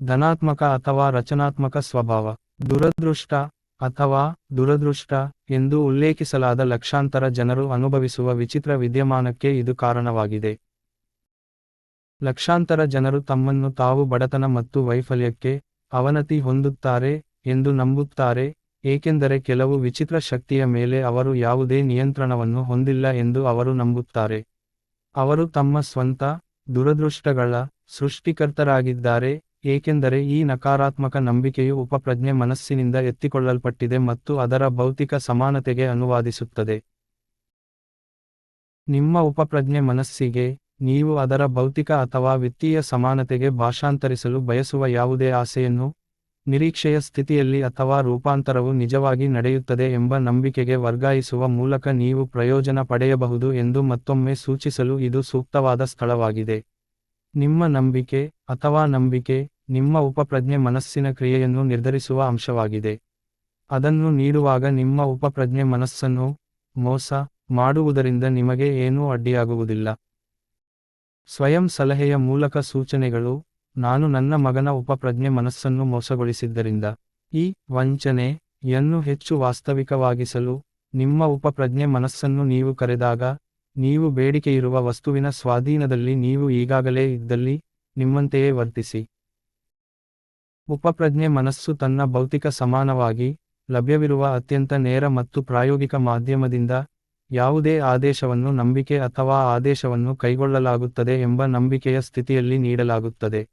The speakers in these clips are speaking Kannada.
ಧನಾತ್ಮಕ ಅಥವಾ ರಚನಾತ್ಮಕ ಸ್ವಭಾವ, ದುರದೃಷ್ಟ ಅಥವಾ ದುರದೃಷ್ಟ ಎಂದು ಉಲ್ಲೇಖಿಸಲಾದ ಲಕ್ಷಾಂತರ ಜನರು ಅನುಭವಿಸುವ ವಿಚಿತ್ರ ವಿದ್ಯಮಾನಕ್ಕೆ ಇದು ಕಾರಣವಾಗಿದೆ. ಲಕ್ಷಾಂತರ ಜನರು ತಮ್ಮನ್ನು ತಾವು ಬಡತನ ಮತ್ತು ವೈಫಲ್ಯಕ್ಕೆ ಅವನತಿ ಹೊಂದುತ್ತಾರೆ ಎಂದು ನಂಬುತ್ತಾರೆ, ಏಕೆಂದರೆ ಕೆಲವು ವಿಚಿತ್ರ ಶಕ್ತಿಯ ಮೇಲೆ ಅವರು ಯಾವುದೇ ನಿಯಂತ್ರಣವನ್ನು ಹೊಂದಿಲ್ಲ ಎಂದು ಅವರು ನಂಬುತ್ತಾರೆ. ಅವರು ತಮ್ಮ ಸ್ವಂತ ದುರದೃಷ್ಟಗಳ ಸೃಷ್ಟಿಕರ್ತರಾಗಿದ್ದಾರೆ ಏಕೆಂದರೆ ಈ ನಕಾರಾತ್ಮಕ ನಂಬಿಕೆಯು ಉಪಪ್ರಜ್ಞೆ ಮನಸ್ಸಿನಿಂದ ಎತ್ತಿಕೊಳ್ಳಲ್ಪಟ್ಟಿದೆ ಮತ್ತು ಅದರ ಭೌತಿಕ ಸಮಾನತೆಗೆ ಅನುವಾದಿಸುತ್ತದೆ. ನಿಮ್ಮ ಉಪಪ್ರಜ್ಞೆ ಮನಸ್ಸಿಗೆ ನೀವು ಅದರ ಭೌತಿಕ ಅಥವಾ ವಿತ್ತೀಯ ಸಮಾನತೆಗೆ ಭಾಷಾಂತರಿಸಲು ಬಯಸುವ ಯಾವುದೇ ಆಸೆಯನ್ನು, ನಿರೀಕ್ಷೆಯ ಸ್ಥಿತಿಯಲ್ಲಿ ಅಥವಾ ರೂಪಾಂತರವು ನಿಜವಾಗಿ ನಡೆಯುತ್ತದೆ ಎಂಬ ನಂಬಿಕೆಗೆ ವರ್ಗಾಯಿಸುವ ಮೂಲಕ ನೀವು ಪ್ರಯೋಜನ ಪಡೆಯಬಹುದು ಎಂದು ಮತ್ತೊಮ್ಮೆ ಸೂಚಿಸಲು ಇದು ಸೂಕ್ತವಾದ ಸ್ಥಳವಾಗಿದೆ. ನಿಮ್ಮ ನಂಬಿಕೆ ಅಥವಾ ನಂಬಿಕೆ ನಿಮ್ಮ ಉಪಪ್ರಜ್ಞೆ ಮನಸ್ಸಿನ ಕ್ರಿಯೆಯನ್ನು ನಿರ್ಧರಿಸುವ ಅಂಶವಾಗಿದೆ. ಅದನ್ನು ನೀಡುವಾಗ ನಿಮ್ಮ ಉಪಪ್ರಜ್ಞೆ ಮನಸ್ಸನ್ನು ಮೋಸ ಮಾಡುವುದರಿಂದ ನಿಮಗೆ ಏನೂ ಅಡ್ಡಿಯಾಗುವುದಿಲ್ಲ. ಸ್ವಯಂ ಸಲಹೆಯ ಮೂಲಕ ಸೂಚನೆಗಳು, ನಾನು ನನ್ನ ಮಗನ ಉಪಪ್ರಜ್ಞೆ ಮನಸ್ಸನ್ನು ಮೋಸಗೊಳಿಸಿದ್ದರಿಂದ, ಈ ವಂಚನೆಯನ್ನು ಹೆಚ್ಚು ವಾಸ್ತವಿಕವಾಗಿಸಲು ನಿಮ್ಮ ಉಪಪ್ರಜ್ಞೆ ಮನಸ್ಸನ್ನು ನೀವು ಕರೆದಾಗ, ನೀವು ಬೇಡಿಕೆಯಿರುವ ವಸ್ತುವಿನ ಸ್ವಾಧೀನದಲ್ಲಿ ನೀವು ಈಗಾಗಲೇ ಇದ್ದಲ್ಲಿ ನಿಮ್ಮಂತೆಯೇ ವರ್ತಿಸಿ. ಉಪಪ್ರಜ್ಞೆ ಮನಸ್ಸು ತನ್ನ ಭೌತಿಕ ಸಮಾನವಾಗಿ ಲಭ್ಯವಿರುವ ಅತ್ಯಂತ ನೇರ ಮತ್ತು ಪ್ರಾಯೋಗಿಕ ಮಾಧ್ಯಮದಿಂದ ಯಾವುದೇ ಆದೇಶವನ್ನು ನಂಬಿಕೆ ಅಥವಾ ಆದೇಶವನ್ನು ಕೈಗೊಳ್ಳಲಾಗುತ್ತದೆ ಎಂಬ ನಂಬಿಕೆಯ ಸ್ಥಿತಿಯಲ್ಲಿ ನೀಡಲಾಗುತ್ತದೆ.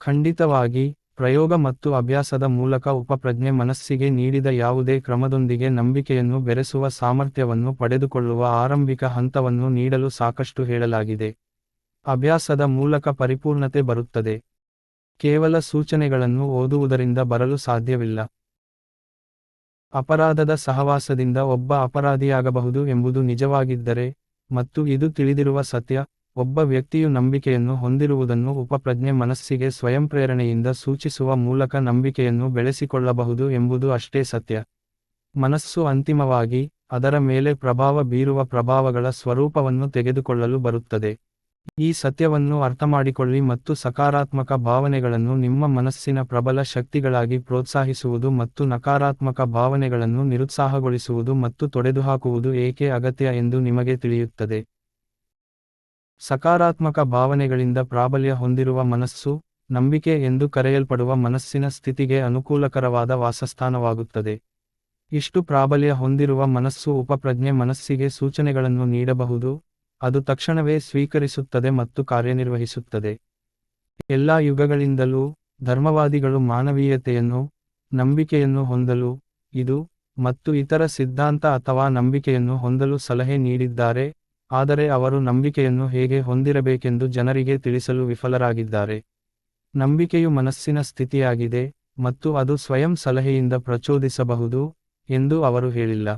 ಖಂಡಿತವಾಗಿ, ಪ್ರಯೋಗ ಮತ್ತು ಅಭ್ಯಾಸದ ಮೂಲಕ ಉಪಪ್ರಜ್ಞೆ ಮನಸ್ಸಿಗೆ ನೀಡಿದ ಯಾವುದೇ ಕ್ರಮದೊಂದಿಗೆ ನಂಬಿಕೆಯನ್ನು ಬೆರೆಸುವ ಸಾಮರ್ಥ್ಯವನ್ನು ಪಡೆದುಕೊಳ್ಳುವ ಆರಂಭಿಕ ಹಂತವನ್ನು ನೀಡಲು ಸಾಕಷ್ಟು ಹೇಳಲಾಗಿದೆ. ಅಭ್ಯಾಸದ ಮೂಲಕ ಪರಿಪೂರ್ಣತೆ ಬರುತ್ತದೆ. ಕೇವಲ ಸೂಚನೆಗಳನ್ನು ಓದುವುದರಿಂದ ಬರಲು ಸಾಧ್ಯವಿಲ್ಲ. ಅಪರಾಧದ ಸಹವಾಸದಿಂದ ಒಬ್ಬ ಅಪರಾಧಿಯಾಗಬಹುದು ಎಂಬುದು ನಿಜವಾಗಿದ್ದರೆ ಮತ್ತು ಇದು ತಿಳಿದಿರುವ ಸತ್ಯ, ಒಬ್ಬ ವ್ಯಕ್ತಿಯು ನಂಬಿಕೆಯನ್ನು ಹೊಂದಿರುವುದನ್ನು ಉಪಪ್ರಜ್ಞೆ ಮನಸ್ಸಿಗೆ ಸ್ವಯಂಪ್ರೇರಣೆಯಿಂದ ಸೂಚಿಸುವ ಮೂಲಕ ನಂಬಿಕೆಯನ್ನು ಬೆಳೆಸಿಕೊಳ್ಳಬಹುದು ಎಂಬುದು ಅಷ್ಟೇ ಸತ್ಯ. ಮನಸ್ಸು ಅಂತಿಮವಾಗಿ ಅದರ ಮೇಲೆ ಪ್ರಭಾವ ಬೀರುವ ಪ್ರಭಾವಗಳ ಸ್ವರೂಪವನ್ನು ತೆಗೆದುಕೊಳ್ಳಲು ಬರುತ್ತದೆ. ಈ ಸತ್ಯವನ್ನು ಅರ್ಥಮಾಡಿಕೊಳ್ಳಿ ಮತ್ತು ಸಕಾರಾತ್ಮಕ ಭಾವನೆಗಳನ್ನು ನಿಮ್ಮ ಮನಸ್ಸಿನ ಪ್ರಬಲ ಶಕ್ತಿಗಳಾಗಿ ಪ್ರೋತ್ಸಾಹಿಸುವುದು ಮತ್ತು ನಕಾರಾತ್ಮಕ ಭಾವನೆಗಳನ್ನು ನಿರುತ್ಸಾಹಗೊಳಿಸುವುದು ಮತ್ತು ತೊಡೆದುಹಾಕುವುದು ಏಕೆ ಅಗತ್ಯ ಎಂದು ನಿಮಗೆ ತಿಳಿಯುತ್ತದೆ. ಸಕಾರಾತ್ಮಕ ಭಾವನೆಗಳಿಂದ ಪ್ರಾಬಲ್ಯ ಹೊಂದಿರುವ ಮನಸ್ಸು, ನಂಬಿಕೆ ಎಂದು ಕರೆಯಲ್ಪಡುವ ಮನಸ್ಸಿನ ಸ್ಥಿತಿಗೆ ಅನುಕೂಲಕರವಾದ ವಾಸಸ್ಥಾನವಾಗುತ್ತದೆ. ಇಷ್ಟು ಪ್ರಾಬಲ್ಯ ಹೊಂದಿರುವ ಮನಸ್ಸು ಉಪಪ್ರಜ್ಞೆ ಮನಸ್ಸಿಗೆ ಸೂಚನೆಗಳನ್ನು ನೀಡಬಹುದು ಅದು ತಕ್ಷಣವೇ ಸ್ವೀಕರಿಸುತ್ತದೆ ಮತ್ತು ಕಾರ್ಯನಿರ್ವಹಿಸುತ್ತದೆ. ಎಲ್ಲಾ ಯುಗಗಳಿಂದಲೂ ಧರ್ಮವಾದಿಗಳು ಮಾನವೀಯತೆಯನ್ನು, ನಂಬಿಕೆಯನ್ನು ಹೊಂದಲು, ಇದು ಮತ್ತು ಇತರ ಸಿದ್ಧಾಂತ ಅಥವಾ ನಂಬಿಕೆಯನ್ನು ಹೊಂದಲು ಸಲಹೆ ನೀಡಿದ್ದಾರೆ, ಆದರೆ ಅವರು ನಂಬಿಕೆಯನ್ನು ಹೇಗೆ ಹೊಂದಿರಬೇಕೆಂದು ಜನರಿಗೆ ತಿಳಿಸಲು ವಿಫಲರಾಗಿದ್ದಾರೆ. ನಂಬಿಕೆಯು ಮನಸ್ಸಿನ ಸ್ಥಿತಿಯಾಗಿದೆ ಮತ್ತು ಅದು ಸ್ವಯಂ ಸಲಹೆಯಿಂದ ಪ್ರಚೋದಿಸಬಹುದು ಎಂದು ಅವರು ಹೇಳಿಲ್ಲ.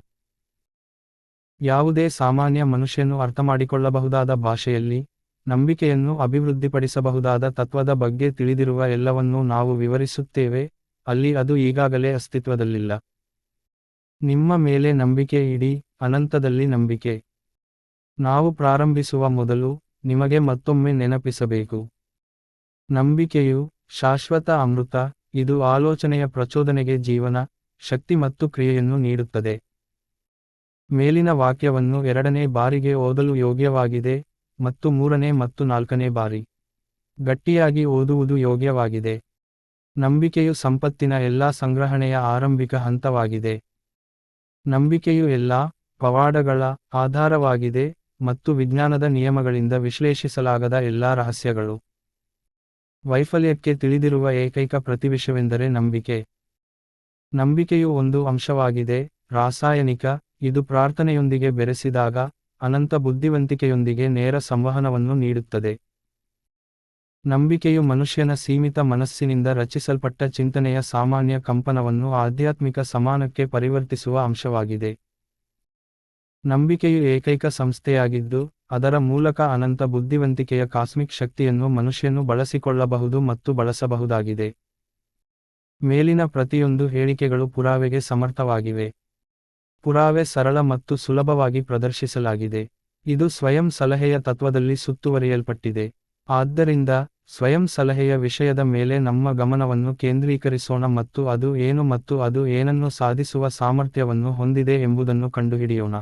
ಯಾವುದೇ ಸಾಮಾನ್ಯ ಮನುಷ್ಯನು ಅರ್ಥಮಾಡಿಕೊಳ್ಳಬಹುದಾದ ಭಾಷೆಯಲ್ಲಿ ನಂಬಿಕೆಯನ್ನು ಅಭಿವೃದ್ಧಿಪಡಿಸಬಹುದಾದ ತತ್ವದ ಬಗ್ಗೆ ತಿಳಿದಿರುವ ಎಲ್ಲವನ್ನೂ ನಾವು ವಿವರಿಸುತ್ತೇವೆ, ಅಲ್ಲಿ ಅದು ಈಗಾಗಲೇ ಅಸ್ತಿತ್ವದಲ್ಲಿಲ್ಲ. ನಿಮ್ಮ ಮೇಲೆ ನಂಬಿಕೆ ಇಡಿ, ಅನಂತದಲ್ಲಿ ನಂಬಿಕೆ. ನಾವು ಪ್ರಾರಂಭಿಸುವ ಮೊದಲು ನಿಮಗೆ ಮತ್ತೊಮ್ಮೆ ನೆನಪಿಸಬೇಕು. ನಂಬಿಕೆಯು ಶಾಶ್ವತ ಅಮೃತ, ಇದು ಆಲೋಚನೆಯ ಪ್ರಚೋದನೆಗೆ ಜೀವನ, ಶಕ್ತಿ ಮತ್ತು ಕ್ರಿಯೆಯನ್ನು ನೀಡುತ್ತದೆ. ಮೇಲಿನ ವಾಕ್ಯವನ್ನು ಎರಡನೇ ಬಾರಿಗೆ ಓದಲು ಯೋಗ್ಯವಾಗಿದೆ ಮತ್ತು ಮೂರನೇ ಮತ್ತು ನಾಲ್ಕನೇ ಬಾರಿ. ಗಟ್ಟಿಯಾಗಿ ಓದುವುದು ಯೋಗ್ಯವಾಗಿದೆ. ನಂಬಿಕೆಯು ಸಂಪತ್ತಿನ ಎಲ್ಲಾ ಸಂಗ್ರಹಣೆಯ ಆರಂಭಿಕ ಹಂತವಾಗಿದೆ. ನಂಬಿಕೆಯು ಎಲ್ಲಾ ಪವಾಡಗಳ ಆಧಾರವಾಗಿದೆ ಮತ್ತು ವಿಜ್ಞಾನದ ನಿಯಮಗಳಿಂದ ವಿಶ್ಲೇಷಿಸಲಾಗದ ಎಲ್ಲಾ ರಹಸ್ಯಗಳು. ವೈಫಲ್ಯಕ್ಕೆ ತಿಳಿದಿರುವ ಏಕೈಕ ಪ್ರತಿವಿಷವೆಂದರೆ ನಂಬಿಕೆ. ನಂಬಿಕೆಯು ಒಂದು ಅಂಶವಾಗಿದೆ, ರಾಸಾಯನಿಕ ಇದು ಪ್ರಾರ್ಥನೆಯೊಂದಿಗೆ ಬೆರೆಸಿದಾಗ ಅನಂತ ಬುದ್ಧಿವಂತಿಕೆಯೊಂದಿಗೆ ನೇರ ಸಂವಹನವನ್ನು ನೀಡುತ್ತದೆ. ನಂಬಿಕೆಯು ಮನುಷ್ಯನ ಸೀಮಿತ ಮನಸ್ಸಿನಿಂದ ರಚಿಸಲ್ಪಟ್ಟ ಚಿಂತನೆಯ ಸಾಮಾನ್ಯ ಕಂಪನವನ್ನು ಆಧ್ಯಾತ್ಮಿಕ ಸಮಾನಕ್ಕೆ ಪರಿವರ್ತಿಸುವ ಅಂಶವಾಗಿದೆ. ನಂಬಿಕೆಯು ಏಕೈಕ ಸಂಸ್ಥೆಯಾಗಿದ್ದು, ಅದರ ಮೂಲಕ ಅನಂತ ಬುದ್ಧಿವಂತಿಕೆಯ ಕಾಸ್ಮಿಕ್ ಶಕ್ತಿಯನ್ನು ಮನುಷ್ಯನು ಬಳಸಿಕೊಳ್ಳಬಹುದು ಮತ್ತು ಬಳಸಬಹುದಾಗಿದೆ. ಮೇಲಿನ ಪ್ರತಿಯೊಂದು ಹೇಳಿಕೆಗಳು ಪುರಾವೆಗೆ ಸಮರ್ಥವಾಗಿವೆ. ಪುರಾವೆ ಸರಳ ಮತ್ತು ಸುಲಭವಾಗಿ ಪ್ರದರ್ಶಿಸಲಾಗಿದೆ. ಇದು ಸ್ವಯಂ ಸಲಹೆಯ ತತ್ವದಲ್ಲಿ ಸುತ್ತುವರಿಯಲ್ಪಟ್ಟಿದೆ. ಆದ್ದರಿಂದ, ಸ್ವಯಂ ಸಲಹೆಯ ವಿಷಯದ ಮೇಲೆ ನಮ್ಮ ಗಮನವನ್ನು ಕೇಂದ್ರೀಕರಿಸೋಣ ಮತ್ತು ಅದು ಏನು ಮತ್ತು ಅದು ಏನನ್ನು ಸಾಧಿಸುವ ಸಾಮರ್ಥ್ಯವನ್ನು ಹೊಂದಿದೆ ಎಂಬುದನ್ನು ಕಂಡುಹಿಡಿಯೋಣ.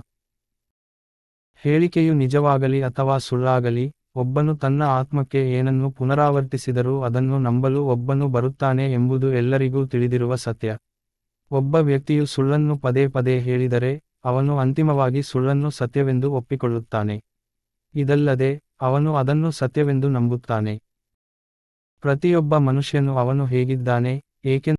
ಹೇಳಿಕೆಯು ನಿಜವಾಗಲಿ ಅಥವಾ ಸುಳ್ಳಾಗಲಿ, ಒಬ್ಬನು ತನ್ನ ಆತ್ಮಕ್ಕೆ ಏನನ್ನು ಪುನರಾವರ್ತಿಸಿದರೂ ಅದನ್ನು ನಂಬಲು ಒಬ್ಬನು ಬರುತ್ತಾನೆ ಎಂಬುದು ಎಲ್ಲರಿಗೂ ತಿಳಿದಿರುವ ಸತ್ಯ. ಒಬ್ಬ ವ್ಯಕ್ತಿಯು ಸುಳ್ಳನ್ನು ಪದೇ ಪದೇ ಹೇಳಿದರೆ, ಅವನು ಅಂತಿಮವಾಗಿ ಸುಳ್ಳನ್ನು ಸತ್ಯವೆಂದು ಒಪ್ಪಿಕೊಳ್ಳುತ್ತಾನೆ. ಇದಲ್ಲದೆ, ಅವನು ಅದನ್ನು ಸತ್ಯವೆಂದು ನಂಬುತ್ತಾನೆ. ಪ್ರತಿಯೊಬ್ಬ ಮನುಷ್ಯನು ಅವನು ಹೇಗಿದ್ದಾನೆ ಏಕೆಂದರೆ